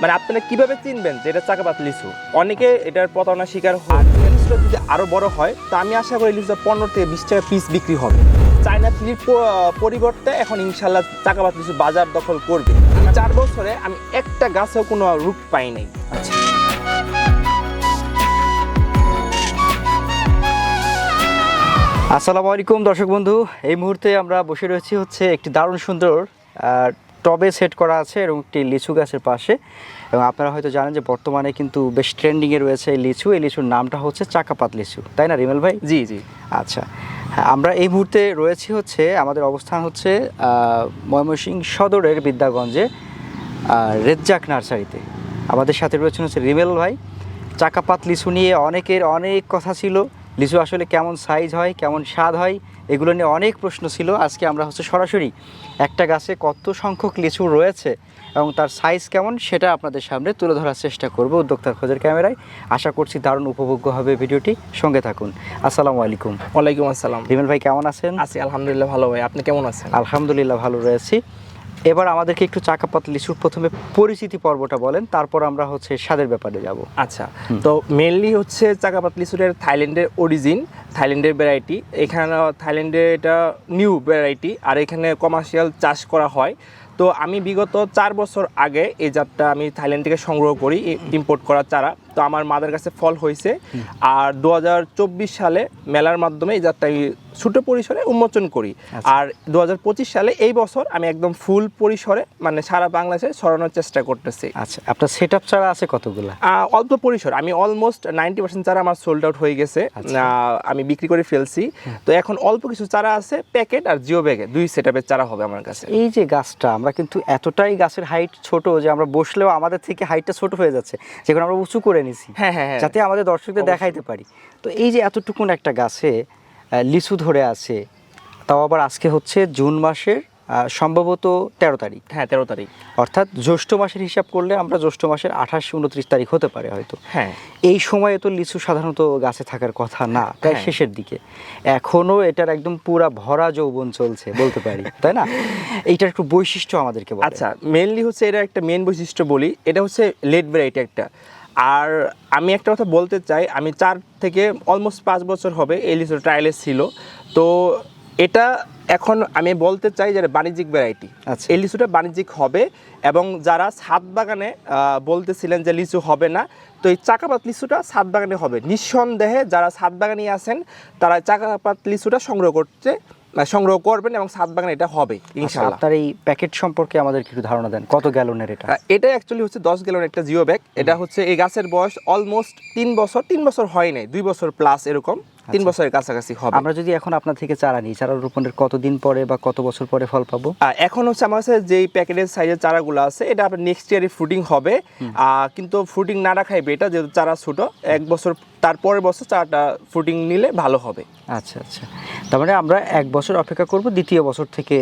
মানে আপনারা কীভাবে চিনবেন যে এটা চাকাপাত লিচু? অনেকে এটার প্রতারণা শিকার হয় আর যদি আরও বড় হয় তো আমি আশা করি লিচুটা পনেরো থেকে বিশ টাকা পিস বিক্রি হবে। চায়না থ্রির পরিবর্তে এখন ইনশাল্লাহ চাকাপাত লিচু বাজার দখল করবে। চার বছরে আমি একটা গাছেও কোনো রূপ পাই নাই। আচ্ছা। আসসালামু আলাইকুম দর্শক বন্ধু। এই মুহূর্তে আমরা বসে রয়েছি হচ্ছে একটি দারুণ সুন্দর আহ, টবে সেট করা আছে এবং একটি লিচু গাছের পাশে। এবং আপনারা হয়তো জানেন যে বর্তমানে কিন্তু বেশ ট্রেন্ডিংয়ে রয়েছে এই লিচু। এই লিচুর নামটা হচ্ছে চাকাপাত লিচু। তাই না রিমেল ভাই? জি জি। আচ্ছা। হ্যাঁ, আমরা এই মুহূর্তে রয়েছি হচ্ছে আমাদের অবস্থান হচ্ছে ময়মনসিংহ সদরের বিদ্যাগঞ্জে রেজ্জাক নার্সারিতে। আমাদের সাথে রয়েছেন হচ্ছে রিমেল ভাই। চাকাপাত লিচু নিয়ে অনেকের অনেক কথা ছিল। লিচু আসলে কেমন সাইজ হয় কেমন স্বাদ হয় এগুলো নিয়ে অনেক প্রশ্ন ছিল। আজকে আমরা হচ্ছে সরাসরি একটা গাছে কত সংখ্যক লিচু রয়েছে এবং তার সাইজ কেমন সেটা আপনাদের সামনে তুলে ধরার চেষ্টা করব উদ্যোক্তার খোঁজের ক্যামেরায়। আশা করছি দারুণ উপভোগ্য হবে ভিডিওটি। সঙ্গে থাকুন। আসসালামু আলাইকুম। ওয়ালাইকুম আসসালাম। রিমেল ভাই কেমন আছেন? আছি আলহামদুলিল্লাহ ভালো ভাই। আপনি কেমন আছেন? আলহামদুলিল্লাহ ভালো রয়েছি। এবার আমাদেরকে একটু চাকাপাত লিচুর প্রথমে পরিচিতি পর্বটা বলেন তারপর আমরা হচ্ছে স্বাদের ব্যাপারে যাব। আচ্ছা তো মেনলি হচ্ছে চাকাপাত লিচুরের থাইল্যান্ডের অরিজিন থাইল্যান্ডের ভ্যারাইটি এখানে থাইল্যান্ডে এটা নিউ ভ্যারাইটি আর এখানে কমার্শিয়াল চাষ করা হয়। তো আমি বিগত চার বছর আগে এই জাতটা আমি থাইল্যান্ড থেকে সংগ্রহ করি ইম্পোর্ট করা চারা। তো আমার মাদের কাছে ফল হয়েছে। আর দু হাজার চব্বিশ সালে মেলার মাধ্যমে এই জাতটা আমি ছোটো পরিসরে উন্মোচন করি। আচ্ছা। আর দু হাজার পঁচিশ সালে এই বছর আমি একদম ফুল পরিসরে মানে সারা বাংলাদেশে ছড়ানোর চেষ্টা করতেছি। আচ্ছা আপনার সেট আপ ছাড়া আছে কতগুলো? অল্প পরিসর। আমি অলমোস্ট নাইনটি পার্সেন্ট চারা আমার সোল্ড আউট হয়ে গেছে। আচ্ছা। আমি বিক্রি করে ফেলছি। তো এখন অল্প কিছু চারা আছে প্যাকেট আর জিও ব্যাগে দুই সেট চারা হবে আমার কাছে। এই যে গাছটা আমরা কিন্তু এতটাই গাছের হাইট ছোট যে আমরা বসলেও আমাদের থেকে হাইটটা ছোট হয়ে যাচ্ছে। যেখানে আমরা উঁচু করে নিছি। হ্যাঁ হ্যাঁ হ্যাঁ। যাতে আমাদের দর্শকদের দেখাইতে পারি। তো এই যে এতটুকুন একটা গাছে লিচু ধরে আছে তাও আবার আজকে হচ্ছে জুন মাসের সম্ভবত তেরো তারিখ। হ্যাঁ তেরো তারিখ। অর্থাৎ জ্যৈষ্ঠ মাসের হিসাব করলে আমরা জ্যৈষ্ঠ মাসের আঠাশ উনত্রিশ তারিখ হতে পারে হয়তো। হ্যাঁ। এই সময়ে তো লিচু সাধারণত গাছে থাকার কথা না প্রায় হ্যাঁ। শেষের দিকে। এখনও এটার একদম পুরা ভরা যৌবন চলছে বলতে পারি তাই না? এইটার একটু বৈশিষ্ট্য আমাদেরকে আচ্ছা মেনলি হচ্ছে এটা একটা মেন বৈশিষ্ট্য বলি এটা হচ্ছে লেট ভ্যারাইটি একটা। আর আমি একটা কথা বলতে চাই আমি চার থেকে অলমোস্ট পাঁচ বছর হবে এই লিচু ট্রায়ালে ছিল। তো এটা এখন আমি বলতে চাই যে বাণিজ্যিক ভ্যারাইটি আচ্ছা। এই লিচুটা বাণিজ্যিক হবে এবং যারা ছাদ বাগানে বলতেছিলেন যে লিচু হবে না তো এই চাকাপাত লিচুটা ছাদ বাগানে হবে। নিঃসন্দেহে যারা ছাদ বাগানে আছেন তারা চাকাপাত লিচুটা সংগ্রহ করতে সংগ্রহ করবেন এবং ছাদ বাগানে এটা হবে আচ্ছা, ইনশাআল্লাহ। আপনার এই প্যাকেট সম্পর্কে আমাদের কিছু ধারণা দেন কত গ্যালনের এটা? এটা অ্যাকচুয়ালি হচ্ছে দশ গ্যালন একটা জিও ব্যাগ। এটা হচ্ছে এই গাছের বয়স অলমোস্ট তিন বছর তিন বছর হয় নাই দুই বছর প্লাস এরকম। তিন আচ্ছা। বছরের কাছাকাছি হবে। আমরা যদি এখন আপনার থেকে চারা নিই চারা রোপণের কতদিন পরে বা কত বছর পরে ফল পাবো? এখন হচ্ছে আমার কাছে যেই প্যাকেটের সাইজের চারাগুলো আছে এটা আপনার নেক্সট ইয়ারে ফুডিং হবে। কিন্তু ফুডিং না রাখাইবে এটা যেহেতু চারা ছোটো এক বছর তারপরের বছর চারাটা ফুডিং নিলে ভালো হবে। আচ্ছা আচ্ছা। তার মানে আমরা এক বছর অপেক্ষা করব দ্বিতীয় বছর থেকে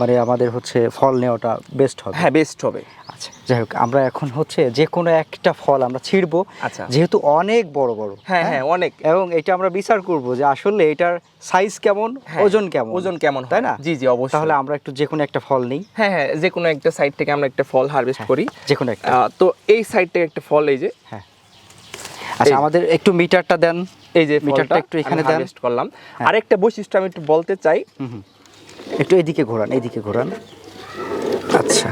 মানে আমাদের হচ্ছে ফল নেওয়াটা বেস্ট হবে। হ্যাঁ বেস্ট হবে। আচ্ছা। যাই হোক আমরা এখন হচ্ছে যে কোনো একটা ফল আমরা ছিঁড়বো আচ্ছা। যেহেতু অনেক বড় বড় হ্যাঁ হ্যাঁ? অনেক। এবং এটা আমরা বিচার করব যে আসলে এটার সাইজ কেমন হ্যাঁ, ওজন কেমন ওজন কেমন তাই না? জি জি অবশ্যই। তাহলে আমরা একটু যে কোনো একটা ফল নিই। হ্যাঁ হ্যাঁ যে কোনো একটা সাইড থেকে আমরা একটা ফল হারভেস্ট করি। যে কোনো একটা তো এই সাইড থেকে একটা ফল এই যে। হ্যাঁ। আচ্ছা আমাদের একটু মিটারটা দেন। এই যে মিটারটা একটু এখানে দেন। হারভেস্ট করলাম। হ্যাঁ। আরেকটা বৈশিষ্ট্য আমি একটু বলতে চাই। একটু এদিকে ঘোরান এদিকে ঘোরান। আচ্ছা।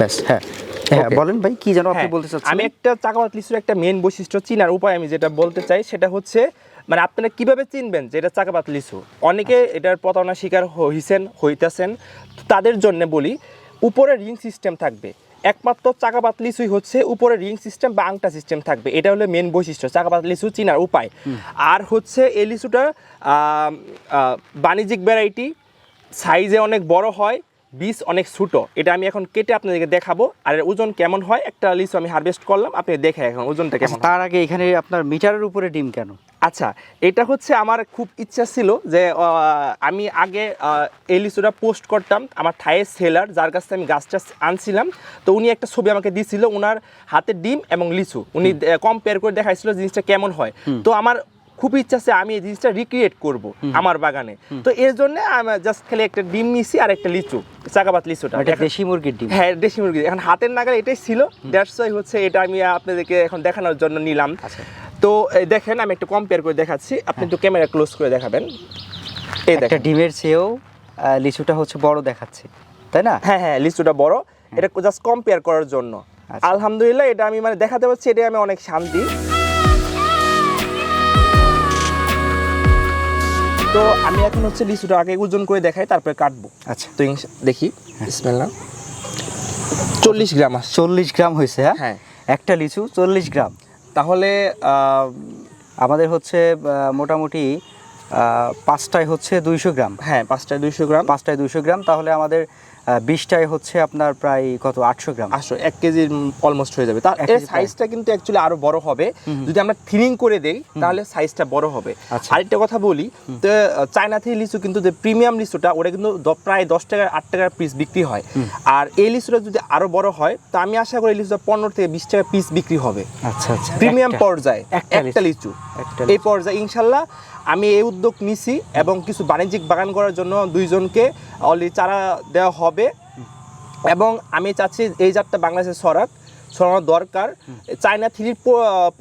ব্যাস হ্যাঁ। হ্যাঁ বলেন ভাই কি যেন আপনি হ্যাঁ, বলতে চাচ্ছেন? আমি একটা চাকাপাত লিচুর একটা মেন বৈশিষ্ট্য চিনার উপায় আমি যেটা বলতে চাই সেটা হচ্ছে মানে আপনারা কীভাবে চিনবেন যে এটা চাকাপাত লিচু অনেকে এটার প্রতারণা শিকার হইছেন হইতেছেন। তাদের জন্য বলি উপরে রিং সিস্টেম থাকবে। একমাত্র চাকাপাত লিচুই হচ্ছে উপরে রিং সিস্টেম বা আংটা সিস্টেম থাকবে। এটা হলো মেন বৈশিষ্ট্য চাকাপাত লিচু চিনার উপায়। আর হচ্ছে এই লিচুটা বাণিজ্যিক ভ্যারাইটি সাইজে অনেক বড় হয় বীজ অনেক ছোটো। এটা আমি এখন কেটে আপনাদেরকে দেখাবো। আর এর ওজন কেমন হয়? একটা লিচু আমি হারভেস্ট করলাম। আপনি দেখে এখন ওজনটা কেমন আচ্ছা, তার আগে এখানে আপনার মিটারের উপরে ডিম কেন? আচ্ছা এটা হচ্ছে আমার খুব ইচ্ছা ছিল যে আমি আগে এই লিচুটা পোস্ট করতাম আমার থায়ের সেলার যার কাছ থেকে আমি গাছটা আনছিলাম। তো উনি একটা ছবি আমাকে দিয়েছিল ওনার হাতে ডিম এবং লিচু। উনি কম্পেয়ার করে দেখাইছিল জিনিসটা কেমন হয়। তো আমার খুব ইচ্ছা আছে আমি এই জিনিসটা রিক্রিয়েট করব আমার বাগানে। তো এর জন্য আমি জাস্ট খালি একটা ডিম নিছি আর একটা লিচু চাকাবাত লিচুটা। এটা দেশি মুরগির ডিম? হ্যাঁ দেশি মুরগি এখন হাতের নাগাল এটাই ছিল। দ্যাটস ওয়াই হচ্ছে এটা আমি আপনাদেরকে এখন দেখানোর জন্য নিলাম। আচ্ছা। তো দেখেন আমি একটু কম্পেয়ার করে দেখাচ্ছি। আপনি একটু ক্যামেরা ক্লোজ করে দেখাবেন। এই দেখেন। ডিমের চেয়েও লিচুটা হচ্ছে বড় দেখাচ্ছে তাই না? হ্যাঁ হ্যাঁ লিচুটা বড়। এটা জাস্ট কম্পেয়ার করার জন্য। আচ্ছা। আলহামদুলিল্লাহ এটা আমি মানে দেখাতে পারছি এটা আমি অনেক শান্তি। তো আমি এখন হচ্ছে লিচুটা আগে ওজন করে দেখাই তারপরে কাটবো। আচ্ছা। তুই দেখি বিসমিল্লাহ। চল্লিশ গ্রাম আছে। চল্লিশ গ্রাম হয়েছে হ্যাঁ? হ্যাঁ। একটা লিচু চল্লিশ গ্রাম। তাহলে আমাদের হচ্ছে মোটামুটি পাঁচটায় হচ্ছে দুইশো গ্রাম। হ্যাঁ পাঁচটায় দুইশো গ্রাম। পাঁচটায় দুইশো গ্রাম তাহলে আমাদের বিশটায় হচ্ছে আপনার প্রায় কত আটশো গ্রাম? আসো এক কেজির অলমোস্ট হয়ে যাবে। তার এর সাইজটা কিন্তু অ্যাকচুয়ালি আরও বড় হবে। যদি আমরা থিনিং করে দেই তাহলে সাইজটা বড় হবে। আচ্ছা। আরেকটা কথা বলি তো চায়না থেকে লিচু কিন্তু যে প্রিমিয়াম লিচুটা ওটা কিন্তু প্রায় দশ টাকা আট টাকার পিস বিক্রি হয়। আর এই লিচুটা যদি আরও বড় হয় তো আমি আশা করি লিচুটা পনেরো থেকে বিশ টাকা পিস বিক্রি হবে। আচ্ছা আচ্ছা। প্রিমিয়াম পর্যায়ে একটা একটা লিচু। একটা এই পর্যায়ে ইনশাল্লাহ আমি এই উদ্যোগ নিছি এবং কিছু বাণিজ্যিক বাগান করার জন্য দুইজনকে অলরেডি চারা দেওয়া হবে। এবং আমি চাচ্ছি এই জাতটা বাংলাদেশে সরাক ছড়ানো দরকার। চায়না থ্রির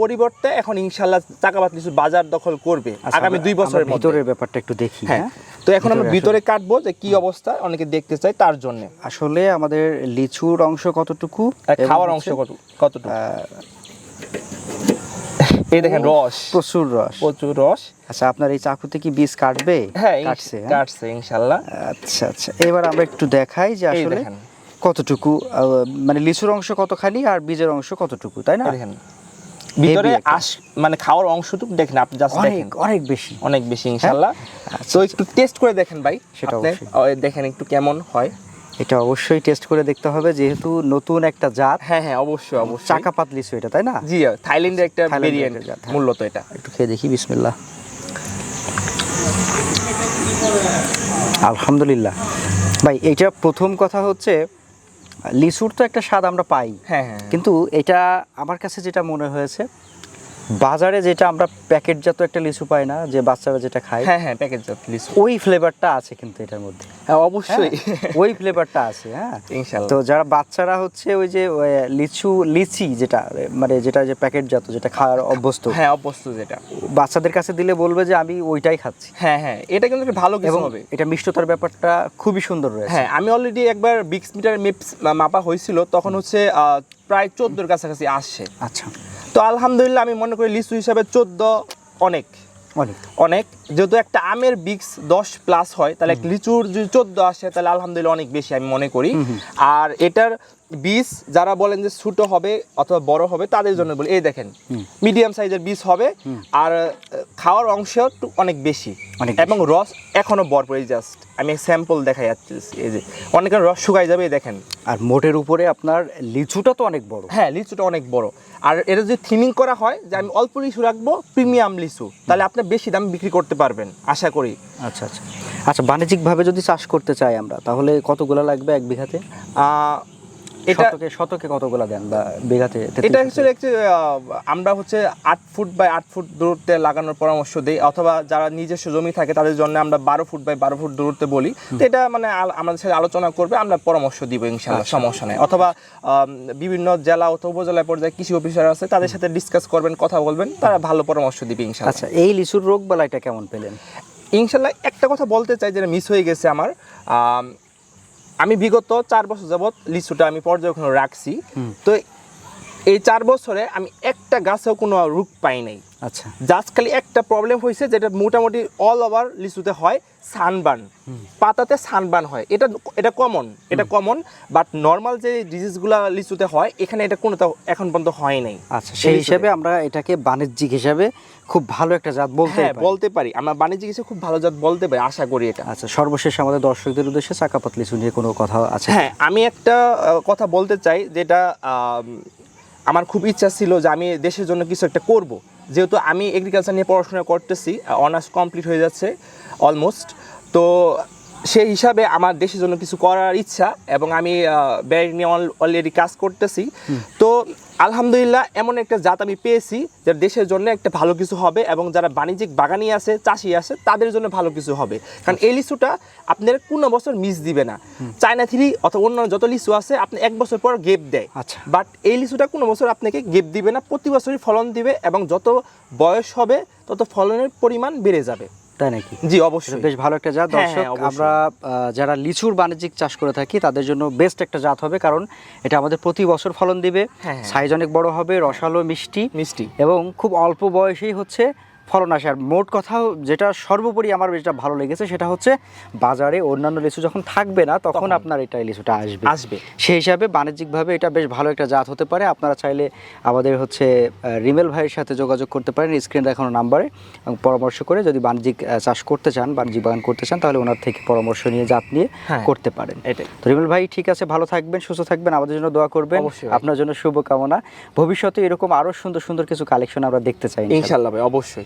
পরিবর্তে এখন ইনশাল্লাহ চাকাবাত লিচু বাজার দখল করবে আচ্ছা, আগামী দুই বছরের ভিতরের ব্যাপারটা একটু দেখি হ্যাঁ। হ্যাঁ? তো এখন আমরা ভিতরে ভিতরে কাটবো যে কি অবস্থা অনেকে দেখতে চাই তার জন্য। আসলে আমাদের লিচুর অংশ কতটুকু? খাওয়ার অংশ কত কতটুকু? এই দেখেন রস। প্রচুর রস। প্রচুর রস। আচ্ছা আপনার এই চাকুতে কি বীজ কাটবে? হ্যাঁ কাটছে হ্যাঁ? কাটছে আচ্ছা আচ্ছা এবার আমরা একটু দেখাই যে আসলে কতটুকু মানে লিচুর অংশ কতখানি আর বীজের অংশ কতটুকু তাই না? দেখেন। ভিতরে আস মানে খাওয়ার অংশটুকু দেখেন আপনি জাস্ট অনেক দেখেন। অনেক বেশি। অনেক বেশি ইনশাল্লাহ। আচ্ছা, তো একটু টেস্ট করে দেখেন ভাই। সেটা দেখেন একটু কেমন হয়। এটা অবশ্যই টেস্ট করে দেখতে হবে যেহেতু নতুন একটা জাত। হ্যাঁ হ্যাঁ অবশ্যই অবশ্যই। চাকাপাত লিচু এটা তাই না? জি থাইল্যান্ডের একটা ভেরিয়েন্ট হ্যাঁ। মূলত এটা। একটু খেয়ে দেখি বিসমিল্লাহ। আলহামদুলিল্লাহ। ভাই এটা প্রথম কথা হচ্ছে লিচুর তো একটা স্বাদ আমরা পাই। হ্যাঁ হ্যাঁ। কিন্তু এটা আমার কাছে যেটা মনে হয়েছে বাজারে যেটা আমরা প্যাকেটজাত একটা লিচু পাই না যে বাচ্চারা যেটা খায় হ্যাঁ হ্যাঁ প্যাকেজ লিচু। ওই ফ্লেভারটা আছে কিন্তু এটার মধ্যে। হ্যাঁ অবশ্যই। হ্যাঁ, ওই ফ্লেভারটা আছে হ্যাঁ। ইনশাল্লাহ। তো যারা বাচ্চারা হচ্ছে ওই যে লিচু লিচি যেটা মানে যেটা যে প্যাকেটজাত যেটা খাওয়ার অভ্যস্ত হ্যাঁ অভ্যস্ত যেটা। বাচ্চাদের কাছে দিলে বলবে যে আমি ওইটাই খাচ্ছি। হ্যাঁ হ্যাঁ এটা কিন্তু একটা ভালো কিছু হবে। এটা মিষ্টতার ব্যাপারটা খুবই সুন্দর রয়েছে। হ্যাঁ আমি অলরেডি একবার বিক্স মিটার মেপস মাপা হয়েছিল তখন হচ্ছে প্রায় চোদ্দোর কাছাকাছি আসছে। আচ্ছা। তো আলহামদুলিল্লাহ আমি মনে করি লিচু হিসাবে চোদ্দ অনেক। অনেক। অনেক। যেহেতু একটা আমের বিক্স দশ প্লাস হয় তাহলে লিচুর যদি চোদ্দ আসে তাহলে আলহামদুলিল্লাহ অনেক বেশি আমি মনে করি। আর এটার বীজ যারা বলেন যে ছোটো হবে অথবা বড় হবে তাদের জন্য বলি এই দেখেন মিডিয়াম সাইজের বীজ হবে আর খাওয়ার অংশ একটু অনেক বেশি। অনেক এবং রস এখনও ভরপুর এই জাস্ট আমি স্যাম্পল দেখাই যাচ্ছি এই যে অনেকের রস শুকাই যাবে এই দেখেন। আর মোটের উপরে আপনার লিচুটা তো অনেক বড়। হ্যাঁ লিচুটা অনেক বড়। আর এটা যদি থিমিং করা হয় যে আমি অল্প লিচু রাখব প্রিমিয়াম লিচু তাহলে আপনি বেশি দাম বিক্রি করতে পারবেন আশা করি। আচ্ছা আচ্ছা। আচ্ছা বাণিজ্যিকভাবে যদি চাষ করতে চাই আমরা তাহলে কতগুলা লাগবে এক বিঘাতে? শতকে শতকে কতগুলা দেন বা বিঘাতে এটা? অ্যাকচুয়ালি একটু আমরা হচ্ছে আট ফুট বাই আট ফুট দূরত্বে লাগানোর পরামর্শ দিই অথবা যারা নিজস্ব জমি থাকে তাদের জন্য আমরা বারো ফুট বাই বারো ফুট দূরত্বে বলি। তো এটা মানে আমাদের সাথে আলোচনা করবে আমরা পরামর্শ দিব ইনশাল্লাহ আচ্ছা। সমস্যা নেই। অথবা বিভিন্ন জেলা অথবা উপজেলা পর্যায়ে কৃষি অফিসার আছে তাদের সাথে ডিসকাস করবেন কথা বলবেন তারা ভালো পরামর্শ দিবে ইনশাল্লাহ আচ্ছা এই লিচুর রোগ বালাইটা কেমন পেলেন? ইনশাল্লাহ একটা কথা বলতে চাই যেটা মিস হয়ে গেছে আমার। আম, বিগত চার বছর যাবৎ লিচুটা আমি পর্যবেক্ষণ রাখছি। তো এই চার বছরে আমি একটা গাছেও কোনো রোগ পাই নাই। আচ্ছা। জাস্ট খালি একটা প্রবলেম হয়েছে যেটা মোটামুটি অল ওভার লিচুতে হয় সানবার্ন পাতাতে সানবার্ন হয়। এটা এটা কমন এটা কমন বাট নর্মাল যে ডিজিজগুলো লিচুতে হয় এখানে এটা কোনো এখন পর্যন্ত হয় নাই। আচ্ছা সেই হিসাবে। আমরা এটাকে বাণিজ্যিক হিসাবে খুব ভালো একটা জাত বলতে হ্যাঁ বলতে পারি। আমরা বাণিজ্যিক হিসেবে খুব ভালো জাত বলতে পারি আশা করি এটা। আচ্ছা সর্বশেষ আমাদের দর্শকদের উদ্দেশ্যে চাকাপাত লিচু নিয়ে কোনো কথা আছে? হ্যাঁ আমি একটা কথা বলতে চাই যেটা আমার খুব ইচ্ছা ছিল যে আমি দেশের জন্য কিছু একটা করব। যেহেতু আমি এগ্রিকালচার নিয়ে পড়াশোনা করতেছি অনার্স কমপ্লিট হয়ে যাচ্ছে অলমোস্ট তো সেই হিসাবে আমার দেশের জন্য কিছু করার ইচ্ছা এবং আমি ব্যাগ নিয়ে অলরেডি কাজ করতেছি। তো আলহামদুলিল্লাহ এমন একটা জাত আমি পেয়েছি যে দেশের জন্য একটা ভালো কিছু হবে এবং যারা বাণিজ্যিক বাগানি আছে চাষি আছে তাদের জন্য ভালো কিছু হবে। কারণ এই লিচুটা আপনার কোনো বছর মিস দিবে না। চায়না থ্রি অথবা অন্যান্য যত লিচু আছে আপনি এক বছর পর গেপ দেয়। আচ্ছা। বাট এই লিচুটা কোনো বছর আপনাকে গেপ দিবে না প্রতি বছরই ফলন দিবে এবং যত বয়স হবে তত ফলনের পরিমাণ বেড়ে যাবে। তাই নাকি? জি অবশ্যই। বেশ ভালো একটা জাত। হ্যাঁ, দর্শক হ্যাঁ, আমরা আহ, যারা লিচুর বাণিজ্যিক চাষ করে থাকি তাদের জন্য বেস্ট একটা জাত হবে কারণ এটা আমাদের প্রতি বছর ফলন দিবে। হ্যাঁ। সাইজ অনেক বড় হবে রসালো মিষ্টি। মিষ্টি। এবং খুব অল্প বয়সেই হচ্ছে ফলন আসে। আর মোট কথা যেটা সর্বোপরি আমার যেটা ভালো লেগেছে সেটা হচ্ছে বাজারে অন্যান্য লিচু যখন থাকবে না তখন। আপনার এটা লিচুটা আসবে। আসবে। সেই হিসাবে বাণিজ্যিকভাবে এটা বেশ ভালো একটা জাত হতে পারে। আপনারা চাইলে আমাদের হচ্ছে রিমেল ভাইয়ের সাথে যোগাযোগ করতে পারেন। স্ক্রিন দেখানো নাম্বারে এবং পরামর্শ করে যদি বাণিজ্যিক চাষ করতে চান বাণিজ্যিক বাগান করতে চান তাহলে ওনার থেকে পরামর্শ নিয়ে জাত নিয়ে হ্যাঁ। করতে পারেন। এটাই। তো রিমেল ভাই ঠিক আছে ভালো থাকবেন সুস্থ থাকবেন আমাদের জন্য দোয়া করবেন। আপনার জন্য শুভকামনা। ভবিষ্যতে এরকম আরও সুন্দর সুন্দর কিছু কালেকশন আমরা দেখতে চাই ইনশাল্লাহ ভাই অবশ্যই।